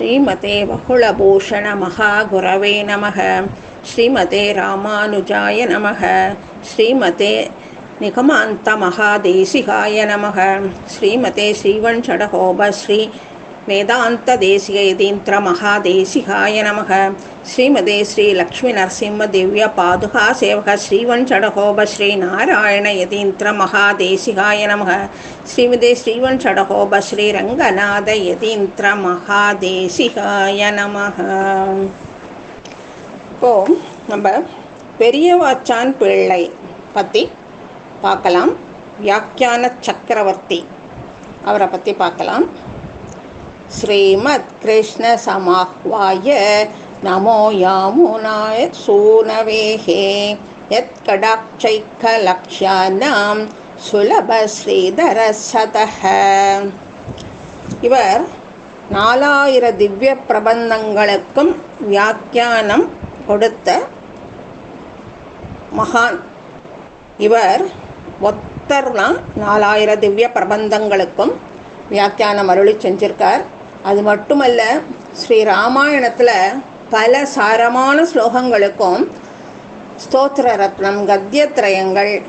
ஸ்ரீமதே வகுளபூஷண மகாகுரவே நமக ஸ்ரீமதே ராமானுஜாய நமக ஸ்ரீமதே நிகமாந்த மகாதேசிகாய நமக ஸ்ரீமதே ஸ்ரீவன் ஷடகோப ஸ்ரீ வேதாந்த தேசிக யதீந்திர மகாதேசிகாய நமக ஸ்ரீமதே ஸ்ரீ லக்ஷ்மி நரசிம்ம திவ்ய பாதுகா சேவக ஸ்ரீவன் சடகோப ஸ்ரீ நாராயண யதீந்திர மகாதேசிகாய நமக ஸ்ரீமதே ஸ்ரீவன் சடகோப ஸ்ரீ ரங்கநாத யதீந்திர மகாதேசிகாய நமக இப்போ நம்ம பெரியவாச்சான் பிள்ளை பற்றி பார்க்கலாம். வியாக்கியான சக்கரவர்த்தி. அவரை பற்றி பார்க்கலாம். ஸ்ரீமத் கிருஷ்ண சமாஹ்வாய நமோ யாமுனாய சூனவேகே யத்கடாட்சைக்கலக்ஷானாம் சுலப ஸ்ரீதர சதக இவர் நாலாயிர திவ்ய பிரபந்தங்களுக்கும் வியாக்கியானம் கொடுத்த மகான். இவர் ஒத்தர்லாம் நாலாயிர திவ்ய பிரபந்தங்களுக்கும் வியாக்கியானம் அருளி செஞ்சிருக்கார். அது மட்டுமல்ல ஸ்ரீ ராமாயணத்தில் பல சாரமான ஸ்லோகங்களுக்கும் ஸ்தோத்திர ரத்னம் கத்தியத்ரயங்கள்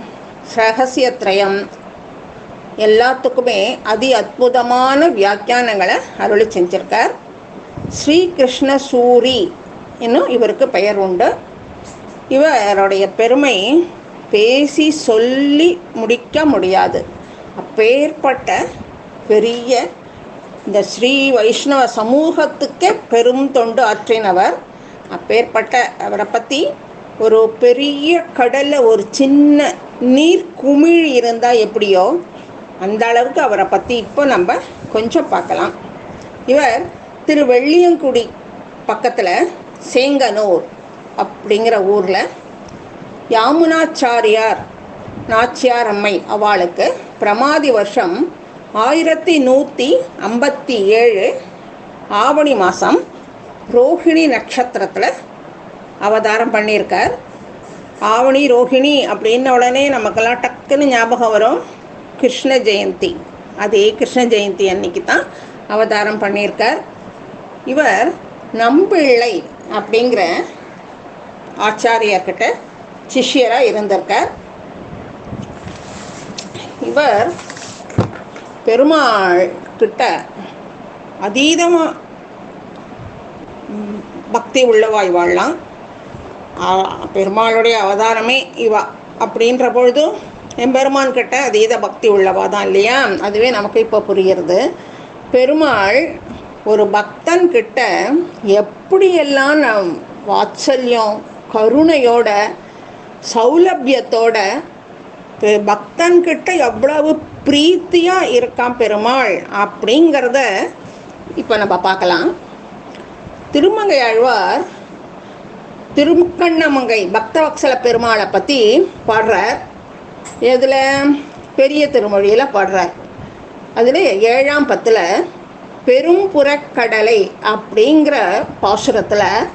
ரகசியத்ரயம் எல்லாத்துக்குமே அதி அற்புதமான வியாக்கியானங்களை அருளி செஞ்சிருக்கார். ஸ்ரீகிருஷ்ண சூரி இன்னும் இவருக்கு பெயர் உண்டு. இவருடைய பெருமை பேசி சொல்லி முடிக்க முடியாது. அப்பேற்பட்ட பெரிய இந்த ஸ்ரீ வைஷ்ணவ சமூகத்துக்கே பெரும் தொண்டு ஆற்றினவர். அப்பேற்பட்ட அவரை பற்றி ஒரு பெரிய கடலில் ஒரு சின்ன நீர் குமிழ் இருந்தால் எப்படியோ அந்த அளவுக்கு அவரை பற்றி இப்போ நம்ம கொஞ்சம் பார்க்கலாம். இவர் திரு வெள்ளியங்குடி பக்கத்தில் சேங்கனூர் அப்படிங்கிற ஊரில் யாமுனாச்சாரியார் நாச்சியார் அம்மை அவளுக்கு பிரமாதி வருஷம் ஆயிரத்தி நூற்றி ஐம்பத்தி ஏழு ஆவணி மாதம் ரோஹிணி நட்சத்திரத்தில் அவதாரம் பண்ணியிருக்கார். ஆவணி ரோஹிணி அப்படின்ன உடனே நமக்கெல்லாம் டக்குன்னு ஞாபகம் வரும். கிருஷ்ண ஜெயந்தி. அதே கிருஷ்ண ஜெயந்தி அன்னைக்கு தான் அவதாரம் பண்ணியிருக்கார். இவர் நம்பிள்ளை அப்படிங்கிற ஆச்சாரியர்கிட்ட சிஷ்யராக இருந்திருக்கார். இவர் பெருமாள் கிட்ட அதீதமாக பக்தி உள்ளவாய் வாழலாம் பெருமாளுடைய அவதாரமே இவா. அப்படின்ற பொழுதும் எம்பெருமான் கிட்ட அதீத பக்தி உள்ளவா தான் இல்லையா? அதுவே நமக்கு இப்போ புரிகிறது. பெருமாள் ஒரு பக்தன் கிட்ட எப்படியெல்லாம் நம் வாத்சல்யம் கருணையோட சௌலபியத்தோட பக்தன்கிட்ட எவ்வளவு பிரீத்தியாக இருக்கான் பெருமாள் அப்படிங்கிறத இப்போ நம்ம பார்க்கலாம். திருமங்கை ஆழ்வார் திருக்கண்ணமங்கை பக்தவக்சல பெருமாளை பற்றி பாடுறார். எதில்? பெரிய திருமொழியில் பாடுறார். அதில் ஏழாம் பத்தில் பெரும் புறக்கடலை அப்படிங்கிற பாசுரத்தில்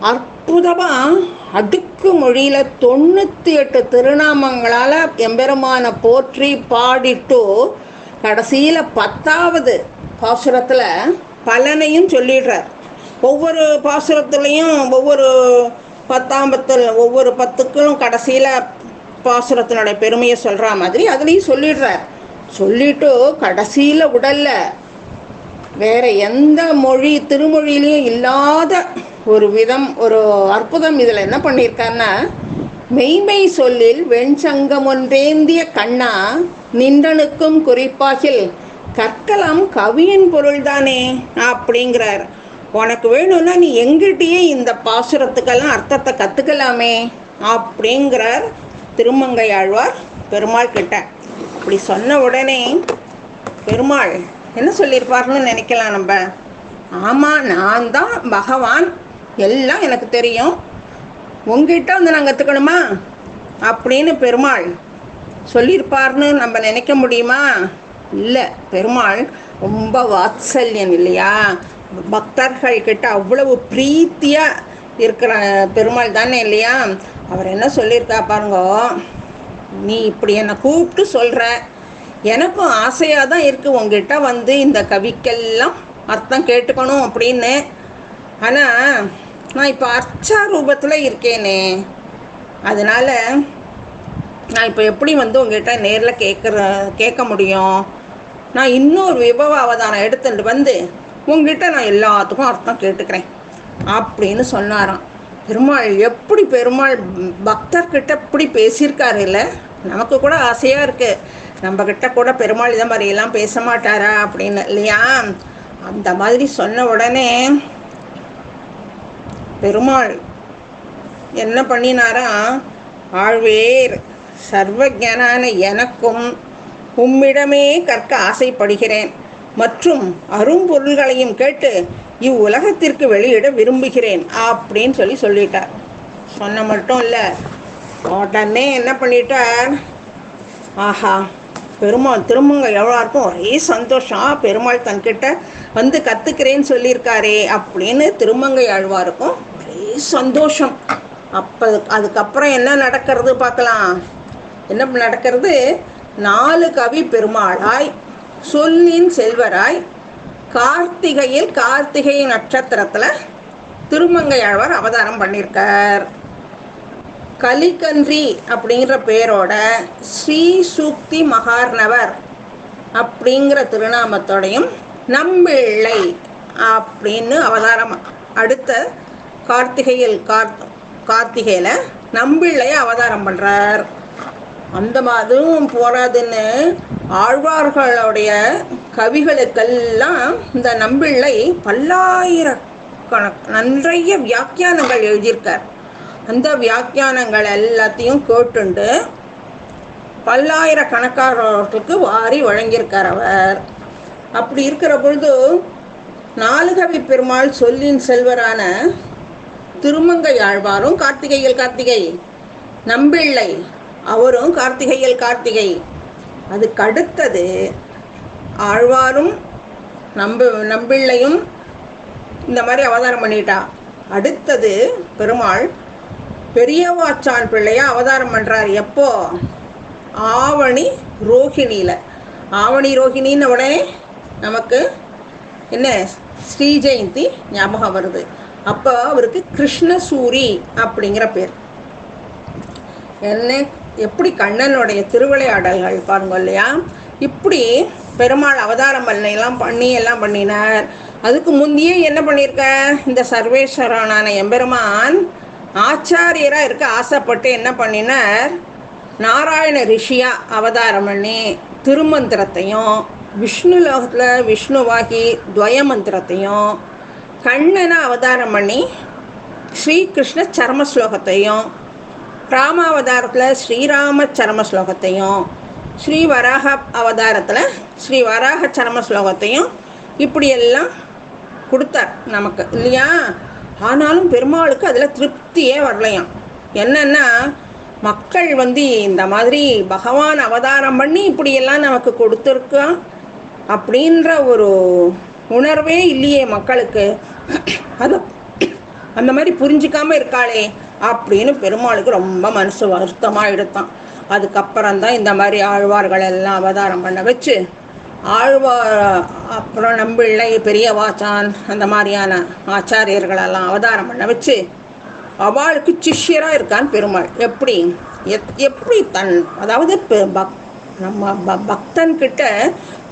அற்புதமாக அடுக்கு மொழியில் தொண்ணூற்றி எட்டு திருநாமங்களால் எம்பெருமானை போற்றி பாடிட்டு கடைசியில் பத்தாவது பாசுரத்தில் பலனையும் சொல்லிடுறார். ஒவ்வொரு பாசுரத்துலேயும் ஒவ்வொரு பத்தாம்பத்தில் ஒவ்வொரு பத்துக்கும் கடைசியில் பாசுரத்தினுடைய பெருமையை சொல்கிற மாதிரி அதுலேயும் சொல்லிடுறார். சொல்லிட்டு கடைசியில் உடலில் வேற எந்த மொழி திருமொழியிலையும் இல்லாத ஒரு விதம் ஒரு அற்புதம் இதில் என்ன பண்ணியிருக்காருன்னா மெய்மை சொல்லில் வெண்சங்கம் ஒன்றேந்திய கண்ணா நின்றனுக்கும் குறிப்பாகில் கற்கலாம் கவியின் பொருள்தானே அப்படிங்கிறார். உனக்கு வேணும்னா நீ எங்கிட்டயே இந்த பாசுரத்துக்கெல்லாம் அர்த்தத்தை கற்றுக்கலாமே அப்படிங்கிறார் திருமங்கையாழ்வார் பெருமாள் கிட்ட. அப்படி சொன்ன உடனே பெருமாள் என்ன சொல்லியிருப்பாருன்னு நினைக்கலாம் நம்ம? ஆமாம் நான் தான் பகவான் எல்லாம் எனக்கு தெரியும். உங்ககிட்ட வந்து நான் கற்றுக்கணுமா அப்படின்னு பெருமாள் சொல்லியிருப்பார்னு நம்ம நினைக்க முடியுமா? இல்லை பெருமாள் ரொம்ப வாத்சல்யம் இல்லையா? பக்தர்கள் கிட்ட அவ்வளவு பிரீத்தியாக இருக்கிற பெருமாள் தானே இல்லையா? அவர் என்ன சொல்லியிருக்கா பாருங்க நீ இப்படி என்னை கூப்பிட்டு சொல்கிற எனக்கும் ஆசையாக தான் இருக்குது உங்ககிட்ட வந்து இந்த கவிக்கெல்லாம் அர்த்தம் கேட்டுக்கணும் அப்படின்னு. ஆனால் நான் இப்போ அர்ச்சா ரூபத்தில் இருக்கேனே. அதனால் நான் இப்போ எப்படி வந்து உங்ககிட்ட நேரில் கேட்குற கேட்க முடியும்? நான் இன்னொரு விபவ அவதானம் எடுத்துட்டு வந்து உங்ககிட்ட நான் எல்லாத்துக்கும் அர்த்தம் கேட்டுக்கிறேன். அப்படின்னு சொன்னாராம். பெருமாள் எப்படி பெருமாள் பக்தர்கிட்ட இப்படி பேசியிருக்காரு இல்லை நமக்கு கூட ஆசையாக இருக்குது நம்ம கிட்ட கூட பெருமாள் இதை மாதிரியெல்லாம் பேச மாட்டாரா அப்படின்னு இல்லையா? அந்த மாதிரி சொன்ன உடனே பெருமாள் என்ன பண்ணினாரா? ஆழ்வேர் சர்வஜனான எனக்கும் உம்மிடமே கற்க ஆசைப்படுகிறேன். மற்றும் அரும்பொருள்களையும் கேட்டு இவ்வுலகத்திற்கு வெளியிட விரும்புகிறேன் அப்படின்னு சொல்லி சொல்லிட்டார். சொன்ன மட்டும் இல்லை உடனே என்ன பண்ணிட்டார்? ஆஹா பெருமாள் திரும்பங்க எவ்வளோ இருக்கும் ஒரே சந்தோஷம். பெருமாள் தன்கிட்ட வந்து கற்றுக்கிறேன்னு சொல்லியிருக்காரே அப்படின்னு திருமங்கை ஆழ்வாருக்கும் சந்தோஷம். அப்போ அதுக்கப்புறம் என்ன நடக்கிறது பார்க்கலாம். என்ன நடக்கிறது? நாலு கவி பெருமாளாய் சொல்லின் செல்வராய் கார்த்திகையில் கார்த்திகை நட்சத்திரத்தில் திருமங்கையாழ்வார் அவதாரம் பண்ணியிருக்கார் கலிகன்றி அப்படிங்கிற பேரோட ஸ்ரீ சூக்தி மகார்ணவர் அப்படிங்கிற திருநாமத்தோடையும் நம்பிள்ளை அப்படின்னு அவதாரம். அடுத்த கார்த்திகையில் கார் கார்த்திகையில் நம்பிள்ளைய அவதாரம் பண்ணுறார் அந்த மாதிரும் போராதுன்னு ஆழ்வார்களுடைய கவிகளுக்கெல்லாம் இந்த நம்பிள்ளை பல்லாயிரக்கணக்கு நிறைய வியாக்கியானங்கள் எழுதியிருக்கார். அந்த வியாக்கியானங்கள் எல்லாத்தையும் கேட்டுண்டு பல்லாயிரக்கணக்காரர்களுக்கு வாரி வழங்கியிருக்கார் அவர். அப்படி இருக்கிற பொழுது நாலுகவி பெருமாள் சொல்லின் செல்வரான திருமங்கை ஆழ்வாரும் கார்த்திகையில் கார்த்திகை. நம்பிள்ளை அவரும் கார்த்திகையில் கார்த்திகை. அதுக்கு அடுத்தது ஆழ்வாரும் நம்ப நம்பிள்ளையும் இந்த மாதிரி அவதாரம் பண்ணிட்டா. அடுத்தது பெருமாள் பெரியவாச்சான் பிள்ளையா அவதாரம் பண்ணுறார் எப்போ? ஆவணி ரோஹிணியில். ஆவணி ரோஹிணின்னு உடனே நமக்கு என்ன? ஸ்ரீ ஜெயந்தி ஞாபகம் வருது. அப்போ அவருக்கு கிருஷ்ணசூரி அப்படிங்கிற பேர். என்ன? எப்படி கண்ணனுடைய திருவிளையாடல்கள் பாருங்க இல்லையா? இப்படி பெருமாள் அவதாரம் பண்ணெல்லாம் பண்ணி எல்லாம் பண்ணினார். அதுக்கு முந்தையே என்ன பண்ணியிருக்க இந்த சர்வேஸ்வரனான எம்பெருமான் ஆச்சாரியராக இருக்க ஆசைப்பட்டு என்ன பண்ணினார்? நாராயண ரிஷியா அவதாரம் பண்ணி திருமந்திரத்தையும் விஷ்ணு லோகத்தில் விஷ்ணுவாகி துவய மந்திரத்தையும் கண்ணனை அவதாரம் பண்ணி ஸ்ரீகிருஷ்ண சர்ம ஸ்லோகத்தையும் ராமாவதாரத்தில் ஸ்ரீராம சரம ஸ்லோகத்தையும் ஸ்ரீ வராக அவதாரத்தில் ஸ்ரீ வராக சரம ஸ்லோகத்தையும் இப்படியெல்லாம் கொடுத்தார் நமக்கு. இல்லையா? ஆனாலும் பெருமாளுக்கு அதில் திருப்தியே வரலையாம். என்னன்னா மக்கள் வந்து இந்த மாதிரி பகவான் அவதாரம் பண்ணி இப்படியெல்லாம் நமக்கு கொடுத்துருக்கான் அப்படின்ற ஒரு உணர்வே இல்லையே மக்களுக்கு. அது அந்த மாதிரி புரிஞ்சிக்காம இருக்காளே அப்படின்னு பெருமாளுக்கு ரொம்ப மனசு வருத்தமாக எடுத்தான் அதுக்கப்புறம் தான் இந்த மாதிரி ஆழ்வார்கள் எல்லாம் அவதாரம் பண்ண வச்சு ஆழ்வார் அப்புறம் நம்பிள்ளை பெரிய வாச்சான் அந்த மாதிரியான ஆச்சாரியர்களெல்லாம் அவதாரம் பண்ண வச்சு அவளுக்கு சிஷ்யராக இருக்கான் பெருமாள். எப்படி? எத் எப்படி தன் அதாவது பக் நம்ம ப பக்தன்கிட்ட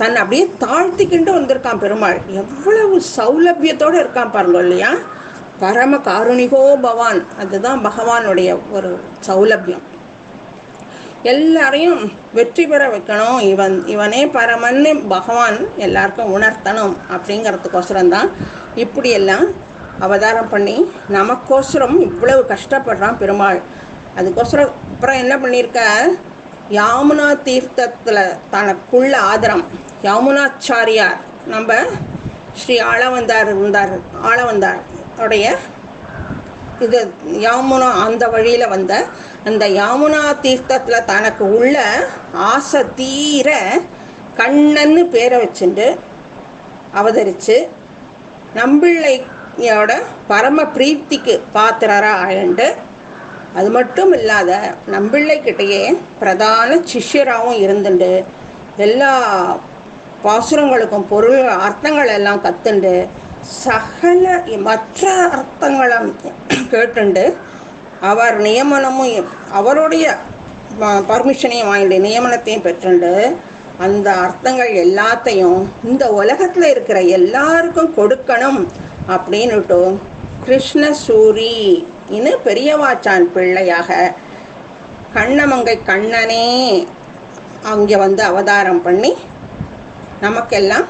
தன் அப்படியே தாழ்த்திக்கிண்டு வந்திருக்கான் பெருமாள். எவ்வளவு சௌலபியத்தோடு இருக்கான் பாருங்க இல்லையா? பரம காருணிகோ பவான். அதுதான் பகவானுடைய ஒரு சௌலபியம். எல்லாரையும் வெற்றி பெற வைக்கணும். இவன் இவனே பரமன்னு பகவான் எல்லாருக்கும் உணர்த்தணும் அப்படிங்கிறதுக்கோசரம் தான் இப்படியெல்லாம் அவதாரம் பண்ணி நமக்கோசரம் இவ்வளவு கஷ்டப்படுறான் பெருமாள். அதுக்கோசரம் அப்புறம் என்ன பண்ணியிருக்க? யாமுனா தீர்த்தத்தில் தனக்குள்ள ஆதரம். யமுனாச்சாரியார். நம்ம ஸ்ரீ ஆளவந்தார் இருந்தார் ஆளவந்தார் உடைய இது யாமுனா அந்த வழியில் வந்த அந்த யாமுனா தீர்த்தத்தில் தனக்கு உள்ள ஆசை தீர கண்ணன்னு பேரை வச்சுட்டு அவதரித்து நம்பிள்ளையோட பரம பிரீத்திக்கு பாத்திரரா ஆயிண்டு அது மட்டும் இல்லாத நம்பிள்ளைக்கிட்டேயே பிரதான சிஷ்யராகவும் இருந்துட்டு எல்லா பாசுரங்களுக்கும் பொருள் அர்த்தங்கள் எல்லாம் கத்துண்டு சகல மற்ற அர்த்தங்களை கேட்டுண்டு அவர் நியமனமும் அவருடைய பர்மிஷனையும் வாங்கிட்டு நியமனத்தையும் பெற்றுண்டு அந்த அர்த்தங்கள் எல்லாத்தையும் இந்த உலகத்தில் இருக்கிற எல்லாருக்கும் கொடுக்கணும் அப்படின்னுட்டு கிருஷ்ணசூரி இன்னும் பெரியவாச்சான் பிள்ளையாக கண்ணமங்கை கண்ணனே அங்கே வந்து அவதாரம் பண்ணி நமக்கெல்லாம்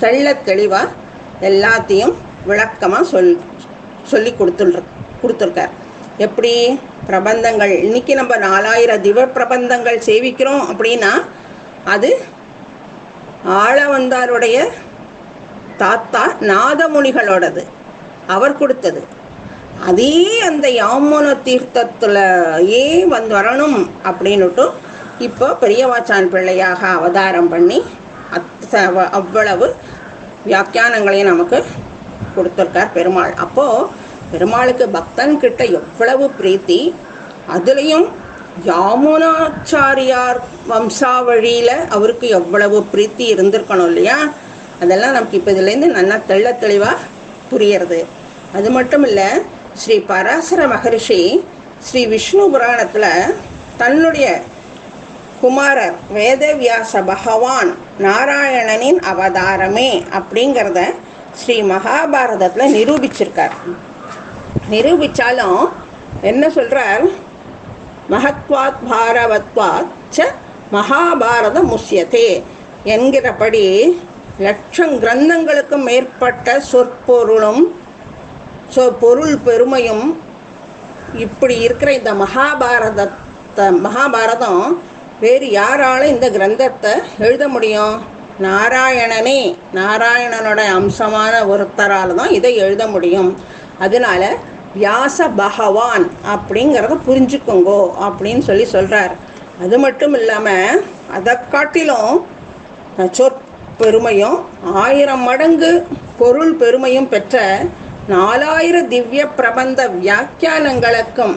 தெள்ள தெளிவாக எல்லாத்தையும் விளக்கமாக சொல் சொல்லி கொடுத்துரு கொடுத்துருக்கார். எப்படி? பிரபந்தங்கள். இன்னைக்கு நம்ம நாலாயிரம் திவ பிரபந்தங்கள் சேவிக்கிறோம் அப்படின்னா அது ஆளவந்தாருடைய தாத்தா நாதமுனிகளோடது. அவர் கொடுத்தது. அதே அந்த யாமன தீர்த்தத்துலயே வந்து வரணும் அப்படின்னுட்டு இப்போ பெரியவாச்சான் பிள்ளையாக அவதாரம் பண்ணி அவ்வளவு வியாக்கியானங்களையும் நமக்கு கொடுத்துருக்கார் பெருமாள். அப்போது பெருமாளுக்கு பக்தன் கிட்ட எவ்வளவு பிரீத்தி அதுலேயும் யாமுனாச்சாரியார் வம்சாவழியில் அவருக்கு எவ்வளவு பிரீத்தி இருந்திருக்கணும் இல்லையா? அதெல்லாம் நமக்கு இப்போ இதுலேருந்து நல்லா தெள்ள தெளிவாக புரியறது. அது மட்டும் இல்லை ஸ்ரீ பராசர மகரிஷி ஸ்ரீ விஷ்ணு புராணத்தில் தன்னுடைய குமாரர் வேதவியாச பகவான் நாராயணனின் அவதாரமே அப்படிங்கிறத ஸ்ரீ மகாபாரதத்தில் நிரூபிச்சிருக்கார். நிரூபித்தாலும் என்ன சொல்கிறார் மகத்வாத் பாரவத்வாத் ச மகாபாரத முசியத்தே என்கிறபடி லட்சம் கிரந்தங்களுக்கும் மேற்பட்ட சொற்பொருளும் சொ பொருள் பெருமையும் இப்படி இருக்கிற இந்த மகாபாரதத்தை மகாபாரதம் வேறு யாரால இந்த கிரந்தத்தை எழுத முடியும்? நாராயணனே நாராயணனோட அம்சமான ஒருத்தரால் தான் இதை எழுத முடியும். அதனால வியாச பகவான் அப்படிங்கிறத புரிஞ்சுக்கோங்கோ அப்படின்னு சொல்லி சொல்கிறார் அது மட்டும் இல்லாமல் அதை காட்டிலும் சொற்பெருமையும் ஆயிரம் மடங்கு பொருள் பெருமையும் பெற்ற நாலாயிரம் திவ்ய பிரபந்த வியாக்கியானங்களுக்கும்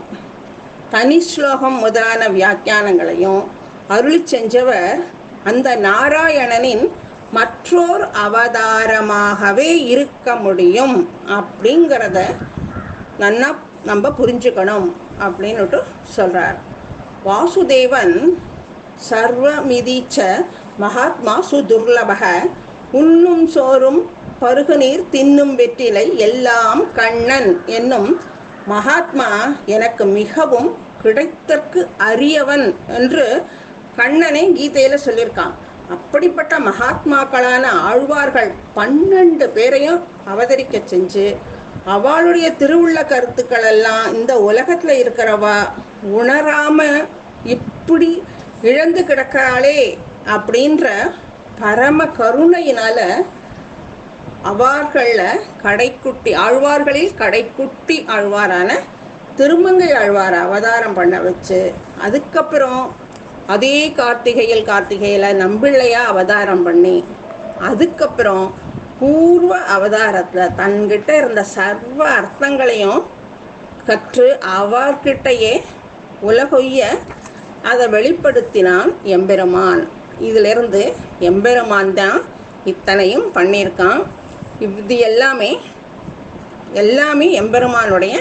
தனி ஸ்லோகம் முதலான வியாக்கியானங்களையும் அருளி செஞ்சவர் அந்த நாராயணனின் மற்றோர் அவதாரமாகவே இருக்க முடியும் அப்படிங்கிறத நன்னா நம்ம புரிஞ்சுக்கணும் அப்படின்னுட்டு சொல்கிறார் வாசுதேவன் சர்வமிதிச்ச மகாத்மா சுதுர்லபக உண்ணும் சோறும் பருகுநீர் தின்னும் வெற்றிலை எல்லாம் கண்ணன் என்னும் மகாத்மா எனக்கு மிகவும் கிடைத்தற்கு அரியவன் என்று கண்ணனை கீதையில் சொல்லியிருக்கான். அப்படிப்பட்ட மகாத்மாக்களான ஆழ்வார்கள் பன்னெண்டு பேரையும் அவதரிக்க செஞ்சு அவளுடைய திருவுள்ள கருத்துக்கள் எல்லாம் இந்த உலகத்தில் இருக்கிறவா உணராம இப்படி இழந்து கிடக்கிறாளே அப்படின்ற பரம கருணையினால அவார்களில் கடைக்குட்டி ஆழ்வார்களில் கடைக்குட்டி ஆழ்வாரான திருமங்கை ஆழ்வார் அவதாரம் பண்ண வச்சு அதுக்கப்புறம் அதே கார்த்திகையில் கார்த்திகையில் நம்பிள்ளையா அவதாரம் பண்ணி அதுக்கப்புறம் பூர்வ அவதாரத்தில் தன்கிட்ட இருந்த சர்வ அர்த்தங்களையும் கற்று அவர்கிட்டயே உலகொய்ய அதை வெளிப்படுத்தினான் எம்பெருமான். இதிலிருந்து எம்பெருமான் தான் இத்தனையும் பண்ணியிருக்கான். இது எல்லாமே எல்லாமே எம்பெருமானுடைய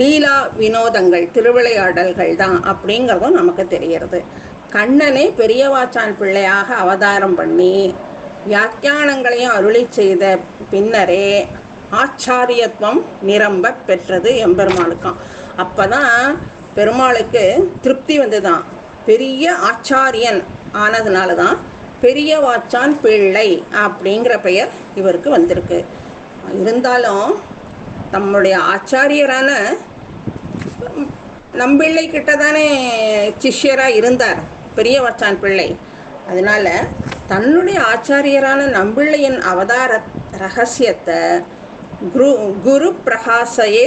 லீலா வினோதங்கள் திருவிளையாடல்கள் தான் அப்படிங்கிறதும் நமக்கு தெரிகிறது. கண்ணனே பெரியவாச்சான் பிள்ளையாக அவதாரம் பண்ணி வியாக்கியானங்களையும் அருளி செய்த பின்னரே ஆச்சாரியத்துவம் நிரம்ப பெற்றது எம்பெருமாளுக்கும் அப்போ தான் பெருமாளுக்கு திருப்தி வந்துதான். பெரிய ஆச்சாரியன் ஆனதுனால தான் பெரிய வாச்சான் பிள்ளை அப்படிங்கிற பெயர் இவருக்கு வந்திருக்கு. இருந்தாலும் தம்முடைய ஆச்சாரியரான நம்பிள்ளை கிட்ட தானே சிஷ்யராக இருந்தார் பெரிய வச்சான் பிள்ளை. அதனால தன்னுடைய ஆச்சாரியரான நம்பிள்ளையின் அவதார ரகசியத்தை குரு குரு பிரகாசயே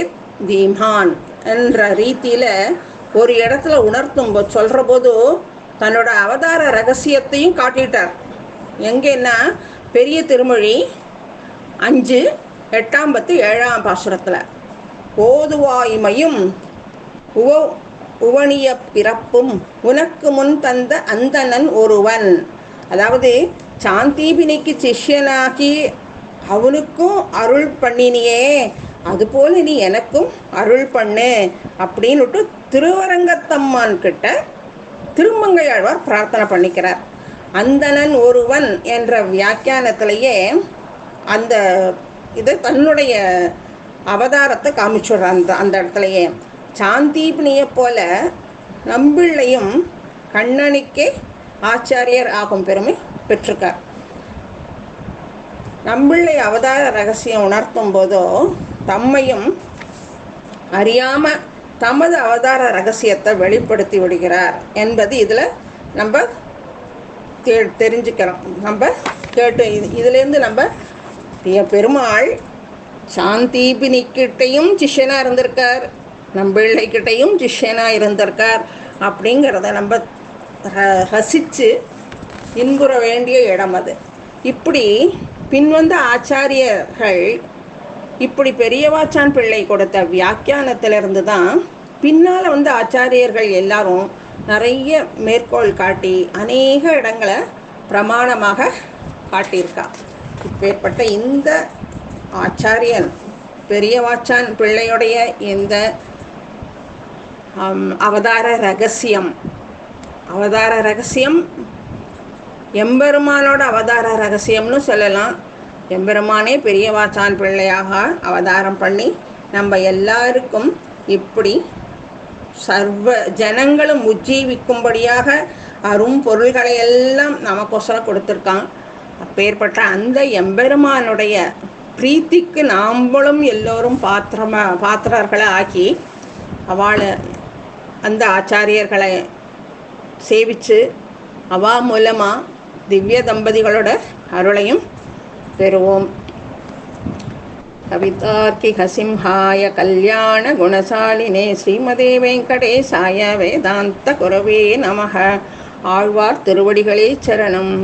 தீமான் என்ற ரீதியில் ஒரு இடத்துல உணர்த்தும் சொல்கிற போது தன்னோட அவதார ரகசியத்தையும் காட்டிட்டார். எங்கன்னா பெரிய திருமொழி அஞ்சு எட்டாம் பத்து ஏழாம் பாசுரத்தில். ஓதுவாய்மையும் உவ உவனிய பிறப்பும் உனக்கு முன் தந்த அந்தணன் ஒருவன். அதாவது சாந்தீபினிக்கு சிஷ்யனாகி அவனுக்கும் அருள் பண்ணினியே அதுபோல் நீ எனக்கும் அருள் பண்ணு அப்படின்னுட்டு திருவரங்கத்தம்மான் கிட்ட திருமங்கையாழ்வார் பிரார்த்தனை பண்ணிக்கிறார். அந்தணன் ஒருவன் என்ற வியாக்கியானத்திலேயே அந்த இது தன்னுடைய அவதாரத்தை காமிச்சுடுறான் அந்த அந்த இடத்துலையே. சாந்தீபினியை போல நம்பிள்ளையும் கண்ணனுக்கே ஆச்சாரியர் ஆகும் பெருமை பெற்றிருக்கார். நம்பிள்ளை அவதார ரகசியம் உணர்த்தும் போதோ தம்மையும் அறியாம தமது அவதார ரகசியத்தை வெளிப்படுத்தி விடுகிறார் என்பது இதில் நம்ம தெ தெரிஞ்சுக்கிறோம். நம்ம கேட்டு இது இதுலேருந்து நம்ம பெ- பெருமாள் சாந்தீபினிக்கிட்டையும் சிஷ்யனாக இருந்திருக்கார். நம்பிள்ளைக்கிட்டையும் சிஷ்யனாக இருந்திருக்கார் அப்படிங்கிறத நம்ம ர- ரசித்து இன்புற வேண்டிய இடம் அது. இப்படி பின்வந்த ஆச்சாரியர்கள் இப்படி பெரியவாச்சான் பிள்ளை கொடுத்த வியாக்கியானத்திலிருந்து தான் பின்னால் வந்து ஆச்சாரியர்கள் எல்லாரும் நிறைய மேற்கோள் காட்டி அநேக இடங்களை பிரமாணமாக காட்டியிருக்கா. இப்பேற்பட்ட இந்த ஆச்சாரியன் பெரியவாச்சான் பிள்ளையுடைய இந்த அவதார ரகசியம். அவதார ரகசியம் எம்பெருமானோட அவதார ரகசியம்னு சொல்லலாம். எம்பெருமானே பெரியவாச்சான் பிள்ளையாக அவதாரம் பண்ணி நம்ம எல்லாருக்கும் இப்படி சர்வ ஜனங்களும் உஜ்ஜீவிக்கும்படியாக அரும் பொருள்களை எல்லாம் நமக்கொசரம் கொடுத்துருக்கான். அப்பேற்பட்ட அந்த எம்பெருமானுடைய பிரீத்திக்கு நாம்பளும் எல்லோரும் பாத்திரமா பாத்திரர்களை ஆக்கி அவளை அந்த ஆச்சாரியர்களை சேவித்து அவா மூலமாக திவ்ய தம்பதிகளோட அருளையும் பெறுவோம். கவிதார்க்கிக சிம்ஹாய கல்யாண குணசாலினே ஸ்ரீமதே வெங்கடேசாய வேதாந்த குரவே நமக. ஆழ்வார் திருவடிகளே சரணம்.